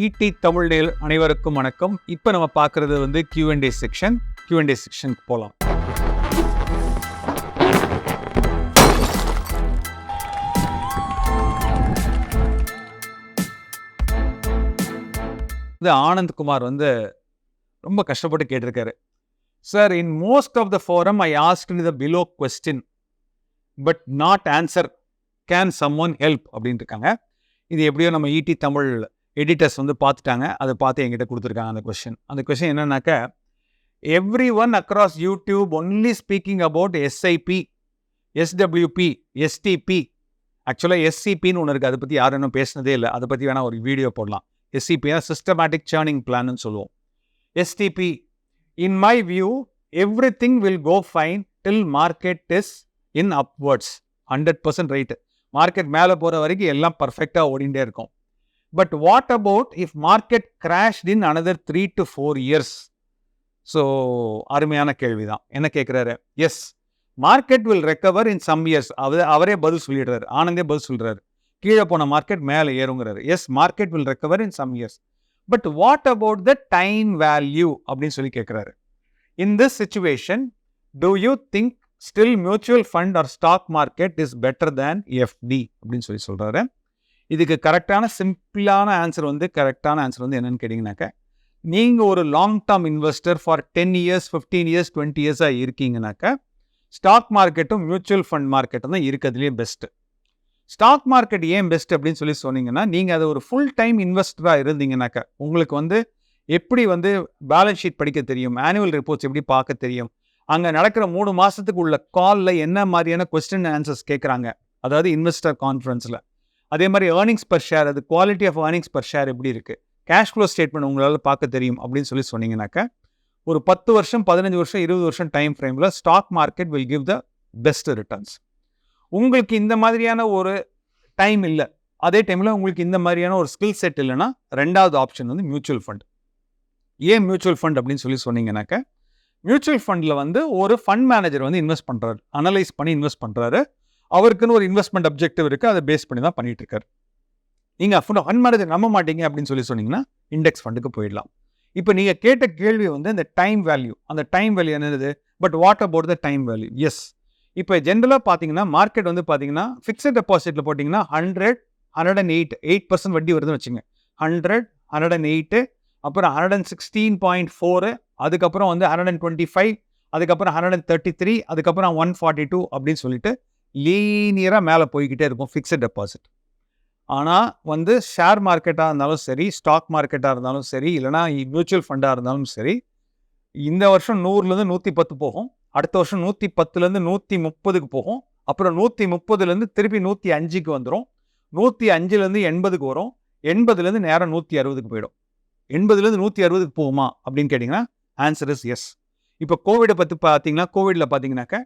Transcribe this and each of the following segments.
ED Tamil நேயர் அனைவருக்கும் வணக்கம். இப்போ நம்ம பார்க்குறது வந்து கியூஎன்டே செக்ஷன் கியூஎன்டே செக்ஷனுக்கு போகலாம் இது ஆனந்த் குமார் வந்து ரொம்ப கஷ்டப்பட்டு கேட்டிருக்காரு. Sir in most of the forum I ask the below question but not answer can some one help அப்படின்ட்டு இருக்காங்க. இது எப்படியோ நம்ம ஈடி தமிழ் எடிட்டர்ஸ் வந்து பார்த்துட்டாங்க. அதை பார்த்து என்கிட்ட கொடுத்துருக்காங்க அந்த கொஷின் அந்த கொஷின் என்னன்னாக்க every one across YouTube only speaking about SIP SWP STP ஆக்சுவலாக எஸ்சிபின்னு ஒன்று இருக்குது அதை பற்றி யாரும் இன்னும் பேசினதே இல்லை. அதை பற்றி வேணால் ஒரு வீடியோ போடலாம். எஸ்சிபினா சிஸ்டமேட்டிக் சேர்னிங் பிளான்னு சொல்லுவோம். STP in my view everything will go fine till market is in upwards hundred percent right market மேலே போகிற வரைக்கும் எல்லாம் பர்ஃபெக்டாக ஓடிண்டே இருக்கும். But what about if market crashed in another three to four years so அருமையான கேள்வி தான் என்ன கேட்குறாரு as market will recover in some years அவர் அவரே பதில் சொல்லிடுறாரு. ஆனந்தே பதில் சொல்கிறாரு கீழே போன மார்க்கெட் மேலே ஏறுங்கிறாரு. As market will recover in some years but what about the time value அப்படின்னு சொல்லி கேட்குறாரு in this situation do you think still mutual fund or stock market is better than FD அப்படின்னு சொல்லி சொல்கிறாரு இதுக்கு கரெக்டான சிம்பிளான ஆன்சர் வந்து கரெக்டான ஆன்சர் வந்து என்னென்னு கேட்டிங்கனாக்கா நீங்கள் ஒரு long term investor for ten years fifteen years twenty இயர்ஸாக இருக்கீங்கனாக்கா ஸ்டாக் மார்க்கெட்டும் மியூச்சுவல் ஃபண்ட் மார்க்கெட்டும் தான் இருக்கிறதுலேயே பெஸ்ட்டு ஸ்டாக் மார்க்கெட் ஏன் பெஸ்ட் அப்படின்னு சொல்லி சொன்னீங்கன்னா நீங்கள் அதை ஒரு ஃபுல் டைம் இன்வெஸ்டராக இருந்தீங்கனாக்கா உங்களுக்கு வந்து எப்படி வந்து பேலன்ஸ் ஷீட் படிக்க தெரியும் ஆனுவல் ரிப்போர்ட்ஸ் எப்படி பார்க்க தெரியும் அங்கே நடக்கிற மூணு மாதத்துக்கு உள்ள காலில் என்ன மாதிரியான கொஸ்டின் ஆன்சர்ஸ் கேட்குறாங்க அதாவது இன்வெஸ்டர் கான்ஃபரன்ஸில் அதே மாதிரி ஏர்னிங்ஸ் பர் ஷேர் அது quality of earnings per share எப்படி இருக்குது கேஷ் ஃப்ளோ ஸ்டேட்மெண்ட் உங்களால் பார்க்க தெரியும் அப்படின்னு சொல்லி சொன்னீங்கன்னாக்கா ஒரு பத்து வருஷம் பதினஞ்சு வருஷம் இருபது வருஷம் டைம் ஃப்ரேமில் stock market will give the best returns உங்களுக்கு இந்த மாதிரியான ஒரு டைம் இல்லை. அதே டைமில் உங்களுக்கு இந்த மாதிரியான ஒரு ஸ்கில் செட் இல்லைன்னா ரெண்டாவது ஆப்ஷன் வந்து மியூச்சுவல் ஃபண்ட் ஏன் மியூச்சுவல் ஃபண்ட் அப்படின்னு சொல்லி சொன்னீங்கன்னாக்கா மியூச்சுவல் ஃபண்டில் வந்து ஒரு ஃபண்ட் மேனேஜர் வந்து இன்வெஸ்ட் பண்ணுறாரு அனலைஸ் பண்ணி இன்வெஸ்ட் பண்ணுறாரு அவருக்குன்னு ஒரு இன்வெஸ்ட்மெண்ட் அப்ஜெக்டிவ் இருக்குது அதை பேஸ் பண்ணி தான் பண்ணிட்டு இருக்காரு. நீங்கள் ஃபண்ட் மேனேஜர் நம்ப மாட்டீங்க அப்படின்னு சொல்லி சொன்னீங்கன்னா இண்டெக்ஸ் ஃபண்டுக்கு போயிடலாம். இப்போ நீங்கள் கேட்ட கேள்வி வந்து இந்த டைம் வேல்யூ அந்த டைம் வேல்யூ என்னது? But what about the time value yes இப்போ ஜென்ரலாக பார்த்தீங்கன்னா மார்க்கெட் வந்து பார்த்தீங்கன்னா ஃபிக்ஸட் டெபாசிட்டில் போட்டிங்கன்னா hundred hundred and eight eight percent வட்டி வருதுன்னு வச்சுங்க. ஹண்ட்ரட் ஹண்ட்ரட் அண்ட் எயிட்டு அப்புறம் hundred and sixteen point four அதுக்கப்புறம் வந்து ஹண்ட்ரட் அண்ட் டுவெண்ட்டி ஃபைவ் அதுக்கப்புறம் ஹண்ட்ரட் அண்ட் தேர்ட்டி த்ரீ அதுக்கப்புறம் ஒன் ஃபார்ட்டி டூ அப்படின்னு சொல்லிட்டு லீனியராக மேலே போய்கிட்டே இருக்கும் ஃபிக்ஸட் டெபாசிட் ஆனால் வந்து ஷேர் மார்க்கெட்டாக இருந்தாலும் சரி ஸ்டாக் மார்க்கெட்டாக இருந்தாலும் சரி இல்லைனா மியூச்சுவல் ஃபண்டாக இருந்தாலும் சரி இந்த வருஷம் நூறுலேருந்து நூற்றி பத்து போகும் அடுத்த வருஷம் நூற்றி பத்துலேருந்து நூற்றி முப்பதுக்கு போகும் அப்புறம் நூற்றி முப்பதுலேருந்து திருப்பி நூற்றி அஞ்சுக்கு வந்துடும் நூற்றி அஞ்சுலேருந்து எண்பதுக்கு வரும் எண்பதுலேருந்து நேரம் நூற்றி அறுபதுக்கு போயிடும். எண்பதுலேருந்து நூற்றி அறுபதுக்கு போகுமா அப்படின்னு கேட்டிங்கன்னா ஆன்சர் இஸ் எஸ் இப்போ கோவிடை பற்றி பார்த்தீங்கன்னா கோவிடில் பார்த்தீங்கன்னாக்க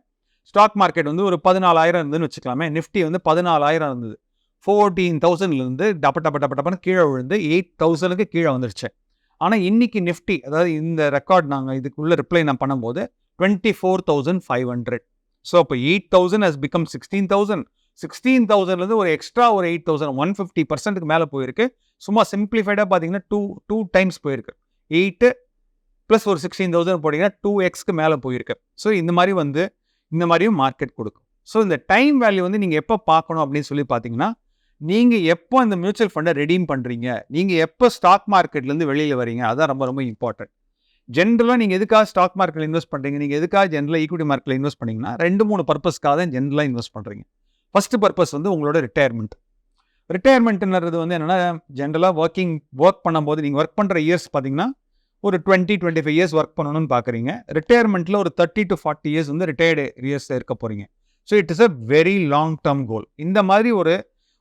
ஸ்டாக் மார்க்கெட் வந்து ஒரு பதினாலாயிரம் இருந்துன்னு வச்சுக்கலாமே. நிஃப்டி வந்து பதினாலாயிரம் இருந்தது. ஃபோர்டீன் தௌசண்ட்லேருந்து டப்ப டப்ப டப்ப டப்பன்னு கீழே விழுந்து எயிட் தௌசண்ட்க்கு கீழே வந்துருச்சு. ஆனால் இன்றைக்கி நிஃப்டி அதாவது இந்த ரெக்கார்ட் நாங்கள் இதுக்குள்ளே ரிப்ளை நான் பண்ணும்போது twenty four thousand five hundred so அப்போ eight thousand has become sixteen thousand sixteen தௌசண்ட்லேருந்து ஒரு எக்ஸ்ட்ரா ஒரு எயிட் தௌசண்ட் ஒன் ஃபிஃப்டி பர்சன்ட்டுக்கு மேலே போயிருக்கு. சும்மா சிம்பிளிஃபைடாக பார்த்தீங்கன்னா டூ டூ டைம்ஸ் போயிருக்கு. எயிட்டு ப்ளஸ் ஒரு சிக்ஸ்டீன் தௌசண்ட் போட்டிங்கன்னா டூ எக்ஸ்க்கு மேலே போயிருக்கு. ஸோ இந்த மாதிரி வந்து இந்த மாதிரியும் மார்க்கெட் கொடுக்கும். ஸோ இந்த டைம் வேல்யூ வந்து நீங்கள் எப்போ பார்க்கணும் அப்படின்னு சொல்லி பார்த்தீங்கன்னா நீங்கள் எப்போ இந்த மியூச்சுவல் ஃபண்டை ரெடீம் பண்ணுறீங்க நீங்கள் எப்போ ஸ்டாக் மார்க்கெட்லேருந்து வெளியில் வரீங்க அதான் ரொம்ப ரொம்ப இம்பார்ட்டன்ட் ஜென்ரலாக நீங்கள் எதுக்காக ஸ்டாக் மார்க்கெட்டில் இன்வெஸ்ட் பண்ணுறீங்க நீங்கள் எதுக்காக ஜென்ரலாக ஈக்விட்டி மார்க்கெட்டில் இன்வெஸ்ட் பண்ணிங்கன்னா ரெண்டு மூணு பர்பஸ்க்காக தான் ஜென்ரலாக இன்வெஸ்ட் பண்ணுறீங்க ஃபஸ்ட்டு பர்பஸ் வந்து உங்களோட ரிட்டையர்மெண்ட் ரிட்டையர்மெண்ட்டுன்றது வந்து என்னென்னா ஜென்ரலாக ஒர்க்கிங் ஒர்க் பண்ணும்போது நீங்கள் ஒர்க் பண்ணுற இயர்ஸ் பார்த்தீங்கன்னா ஒரு twenty twenty five years work பண்ணணும்னு பார்க்குறீங்க ரிட்டையர்மெண்ட்டில் ஒரு தேர்ட்டி டு ஃபார்ட்டி இயர்ஸ் வந்து ரிட்டையர்டு இயர்ஸ் இருக்க போகிறீங்க so it is a very long term goal இந்த மாதிரி ஒரு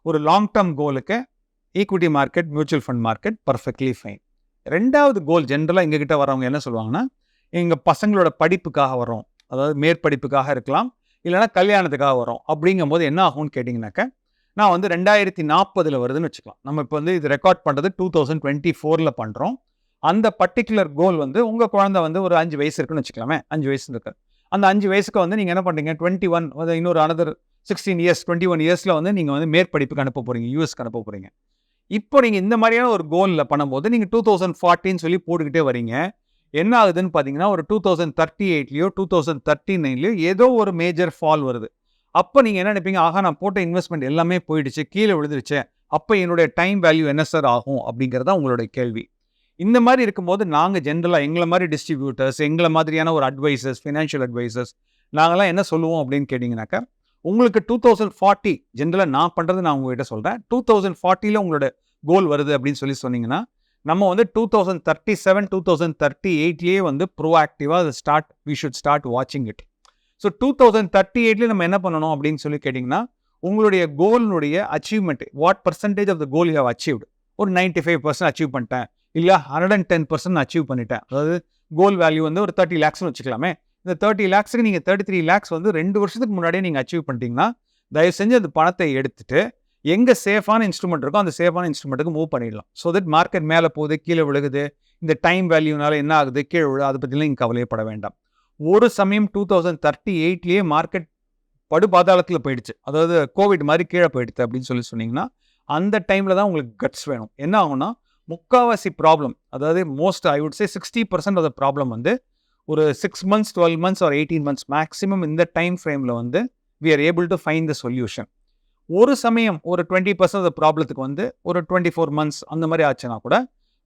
ஒரு long term கோலுக்கு equity market mutual fund market perfectly fine ரெண்டாவது கோல் ஜென்ரலாக எங்ககிட்ட வரவங்க என்ன சொல்லுவாங்கன்னா எங்கள் பசங்களோட படிப்புக்காக வரோம் அதாவது மேற்படிப்புக்காக இருக்கலாம் இல்லைனா கல்யாணத்துக்காக வரோம் அப்படிங்கும்போது என்ன ஆகும்னு கேட்டிங்கனாக்க நான் வந்து ரெண்டாயிரத்தி நாற்பதில் வருதுன்னு வச்சுக்கலாம். நம்ம இப்போ வந்து இது ரெக்கார்ட் பண்ணுறது டூ தௌசண்ட் டுவெண்ட்டி ஃபோரில் பண்ணுறோம் அந்த பர்டிகுலர் கோல் வந்து உங்கள் குழந்தை வந்து ஒரு அஞ்சு வயசு இருக்குன்னு வச்சுக்கலாமே அஞ்சு வயசு இருக்கு. அந்த அஞ்சு வயசுக்கு வந்து நீங்கள் என்ன பண்ணுறீங்க டுவெண்ட்டி ஒன் இன்னொரு another sixteen years twenty one இயர்ஸில் வந்து நீங்கள் வந்து மேற்படிப்புக்கு அனுப்ப போகிறீங்க யூஎஸ்க்கு அனுப்ப போகிறீங்க இப்போ நீங்கள் இந்த மாதிரியான ஒரு கோலில் பண்ணும்போது நீங்கள் டூ தௌசண்ட் ஃபார்ட்டின்னு சொல்லி போட்டுக்கிட்டே வரீங்க. என்ன ஆகுதுன்னு பார்த்தீங்கன்னா ஒரு டூ தௌசண்ட் தேர்ட்டி எயிட்லேயோ டூ தௌசண்ட் தேர்ட்டி நைன்லையோ ஏதோ ஒரு மேஜர் ஃபால் வருது. அப்போ நீங்கள் என்ன நினைப்பீங்க? ஆகா நான் போட்ட இன்வெஸ்ட்மெண்ட் எல்லாமே போயிடுச்சு கீழே விழுந்துருச்சு அப்போ என்னுடைய டைம் வேல்யூ என்ன சார் ஆகும் அப்படிங்கிறது தான் உங்களுடைய கேள்வி. இந்த மாதிரி இருக்கும்போது நாங்கள் ஜென்ரலாக எங்களை மாதிரி டிஸ்ட்ரிபியூட்டர்ஸ் எங்களை மாதிரியான ஒரு அட்வைசர்ஸ் ஃபினான்ஷியல் அட்வைசர்ஸ் நாங்களாம் என்ன சொல்லுவோம் அப்படின்னு கேட்டிங்கனாக்கா உங்களுக்கு டூ தௌசண்ட் ஃபார்ட்டி ஜென்ரலாக நான் பண்ணுறது நான் உங்ககிட்ட சொல்கிறேன் டூ தௌசண்ட் ஃபார்ட்டியில் உங்களோட கோல் வருது அப்படின்னு சொல்லி சொன்னீங்கன்னா நம்ம வந்து two thousand thirty seven two thousand thirty எயிட்லேயே வந்து ப்ரோ ஆக்டிவாக அதை ஸ்டார்ட் வி ஷுட் ஸ்டார்ட் வாட்சிங் it so two thousand thirty எயிட்லேயே நம்ம என்ன பண்ணணும் அப்படின்னு சொல்லி கேட்டிங்கன்னா உங்களுடைய கோலினுடைய achievement what percentage of the goal you have achieved ஒரு நைன்ட்டி ஃபைவ் பர்சன்ட் அச்சீவ் பண்ணிட்டேன். இல்லை hundred and ten percent achieve பண்ணிட்டேன். அதாவது கோல் வேல்யூ வந்து ஒரு தேர்ட்டி லேக்ஸ்னு வச்சுக்கலாமே. இந்த தேர்ட்டி லேக்ஸுக்கு நீங்கள் தேர்ட்டி த்ரீ லேக்ஸ் வந்து ரெண்டு வருஷத்துக்கு முன்னாடியே நீங்கள் அச்சீவ் பண்ணிட்டீங்கன்னா தயவு செஞ்சு அந்த பணத்தை எடுத்துட்டு எங்கே சேஃபான இன்ஸ்ட்ருமெண்ட் இருக்கோ அந்த சேஃபான இன்ஸ்ட்ருமெண்ட்டுக்கு மூவ் பண்ணிடலாம். ஸோ தட் மார்க்கெட் மேலே போகுது கீழே விழுகுது இந்த டைம் வேல்யூனால என்ன ஆகுது கீழே விழு அதை பற்றிலாம் நீங்கள் கவலையப்பட வேண்டாம். ஒரு சமயம் டூ தௌசண்ட் தேர்ட்டி எயிட்லேயே மார்க்கெட் படு பாதாளத்தில் போயிடுச்சு. அதாவது கோவிட் மாதிரி கீழே போயிடுது அப்படின்னு சொல்லி சொன்னீங்கன்னா அந்த டைமில் தான் உங்களுக்கு கட்ஸ் வேணும். என்ன ஆகும்னா முக்காவாசி ப்ராப்ளம் அதாவது most I would say sixty percent of the problem வந்து ஒரு சிக்ஸ் மந்த்ஸ் டுவெல் மந்த்ஸ் ஒரு எயிட்டீன் மந்த்ஸ் மேக்ஸிமம் இந்த டைம் ஃப்ரேமில் வந்து we are able to find the solution ஒரு சமயம் ஒரு டுவெண்ட்டி பர்சன்ட் ப்ராப்ளத்துக்கு வந்து ஒரு டுவெண்ட்டி ஃபோர் மந்த்ஸ் அந்த மாதிரி ஆச்சுன்னா கூட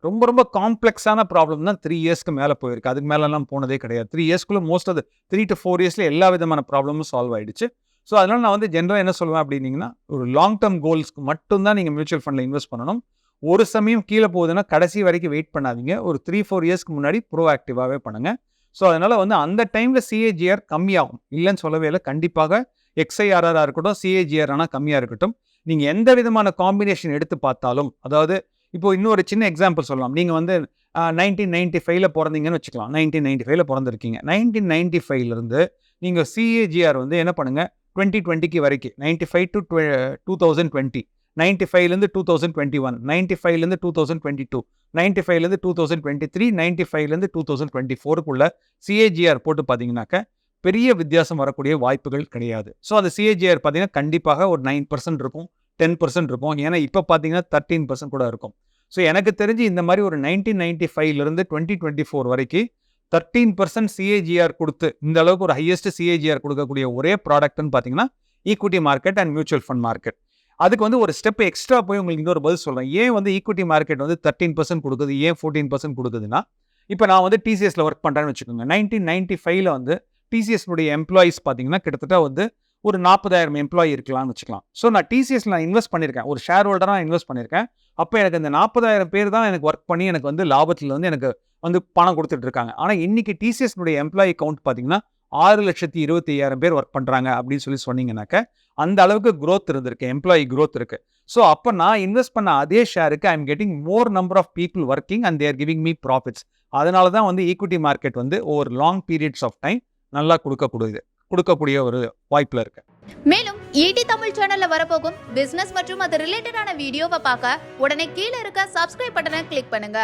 ரொம்ப ரொம்ப காம்ப்ளெக்ஸான ப்ராப்ளம் தான் த்ரீ இயர்ஸ்க்கு மேலே போயிருக்கு. அதுக்கு மேலெலாம் போனதே கிடையாது. Three இயர்ஸ்க்குள்ளே most of three to four இயர்ஸில் எல்லா விதமான ப்ராப்ளமும் சால்வ் ஆகிடுச்சு ஸோ அதனால் நான் வந்து ஜென்ரலாக என்ன சொல்லுவேன் அப்படின்னீங்கன்னா ஒரு லாங் டேர்ம் கோல்ஸ்க்கு மட்டும்தான் நீங்கள் மியூச்சுவல் ஃபண்டில் இன்வெஸ்ட் பண்ணணும். ஒரு சமயம் கீழே போகுதுன்னா கடைசி வரைக்கும் வெயிட் பண்ணாதீங்க. ஒரு த்ரீ ஃபோர் இயர்ஸ்க்கு முன்னாடி ப்ரோ ஆக்டிவாகவே பண்ணுங்கள் ஸோ அதனால் வந்து அந்த டைமில் சிஏஜிஆர் கம்மியாகும். இல்லைன்னு சொல்லவே இல்லை. கண்டிப்பாக எக்ஸ்ஐஆர்ஆராக இருக்கட்டும் சிஏஜிஆர் ஆனால் கம்மியாக இருக்கட்டும். நீங்கள் எந்த விதமான காம்பினேஷன் எடுத்து பார்த்தாலும் அதாவது இப்போ இன்னொரு சின்ன எக்ஸாம்பிள் சொல்லலாம். நீங்கள் வந்து நைன்டீன் நைன்டி ஃபைவ்ல பிறந்தீங்கன்னு வச்சுக்கலாம். நைன்டீன் நைன்டி ஃபைவ்ல பிறந்திருக்கீங்க நைன்டீன் நைன்டி ஃபைவ்லேருந்து நீங்கள் சிஏஜிஆர் வந்து என்ன பண்ணுங்கள் டுவெண்ட்டி டுவெண்ட்டிக்கு வரைக்கும் ninety five to two thousand twenty ninety ஃபைவ்லேருந்து two thousand twenty one ninety ஃபைவ்லேருந்து two thousand twenty two ninety ஃபைவ்லேருந்து two thousand twenty three ninety ஃபைவ்லேருந்து டூ தௌசண்ட் டுவெண்ட்டி ஃபோருக்குள்ள சிஏஜிஆர் போட்டு பார்த்தீங்கன்னாக்க பெரிய வித்தியாசம் வரக்கூடிய வாய்ப்புகள் கிடையாது. ஸோ அந்த சிஏஜிஆர் பார்த்தீங்கன்னா கண்டிப்பாக ஒரு நைன் பர்சன்ட் இருக்கும் டென் பர்சன்ட் இருக்கும். ஏன்னா இப்போ பார்த்தீங்கன்னா தேர்ட்டீன் பர்சன்ட் கூட இருக்கும். ஸோ எனக்கு தெரிஞ்சு இந்த மாதிரி ஒரு நைன்டீன் நைன்டி ஃபைவ்லேருந்து டுவெண்ட்டி டுவெண்ட்டி ஃபோர் வரைக்கும் தேர்ட்டீன் பர்சன்ட் சிஏஜிஆர் கொடுத்து இந்த அளவுக்கு ஒரு ஹையஸ்ட் சிஏஜிஆர் கொடுக்கக்கூடிய ஒரே ப்ராடக்ட்னு பார்த்தீங்கன்னா equity market and mutual fund market அதுக்கு வந்து ஒரு ஸ்டெப் எக்ஸ்ட்ரா போய் உங்களுக்கு இன்னொரு பதில் சொல்கிறேன் ஏன் வந்து ஈக்விட்டி மார்க்கெட் வந்து தேர்ட்டின் பர்சன்ட் கொடுக்குது ஏன் ஃபோர்டீன் பர்சன்ட் கொடுக்குதுன்னா இப்போ நான் வந்து டிசிஎஸ்ல ஒர்க் பண்ணுறேன்னு வச்சுக்கோங்க. நைன்டீன் நைன்டி ஃபைவ்ல வந்து டிசிஎஸ்னுடைய எம்ப்ளாயீஸ் பார்த்தீங்கன்னா கிட்டத்தட்ட வந்து ஒரு நாற்பதாயிரம் எம்ப்ளாயி இருக்கலாம்னு வச்சுக்கலாம். ஸோ நான் டிசிஎஸ்ல நான் இன்வெஸ்ட் பண்ணியிருக்கேன். ஒரு ஷேர் ஹோல்டராக இன்வெஸ்ட் பண்ணியிருக்கேன். அப்போ எனக்கு இந்த நாற்பதாயிரம் பேர் தான் எனக்கு ஒர்க் பண்ணி எனக்கு வந்து லாபத்தில் வந்து எனக்கு வந்து பணம் கொடுத்துட்டு இருக்காங்க. ஆனால் இன்னைக்கு டிசிஎஸ்னுடைய எம்ப்ளாயி கவுண்ட் பார்த்தீங்கன்னா ஆறு லட்சத்தி இருபத்தி ஐயாயிரம் பேர் ஒர்க் பண்ணுறாங்க அப்படின்னு சொல்லி சொன்னீங்கன்னாக்க அந்த அளவுக்கு க்ரோத் இருந்திருக்கு எம்ப்ளாயி க்ரோத் இருக்கு. ஸோ அப்போ நான் இன்வெஸ்ட் பண்ண அதே ஷேருக்கு I am getting more number of people working and they're giving me profits அதனால தான் வந்து ஈக்விட்டி மார்க்கெட் வந்து over long periods of time நல்லா கொடுக்கக்கூடியது கொடுக்கக்கூடிய ஒரு வாய்ப்பில் இருக்கு. மேலும் ஈடி தமிழ் சேனல்ல வரப்போகும் பிசினஸ் மற்றும் அது ரிலேட்டடான வீடியோவை பார்க்க உடனே கீழே இருக்க சப்ஸ்கிரைப் பட்டனை கிளிக் பண்ணுங்க.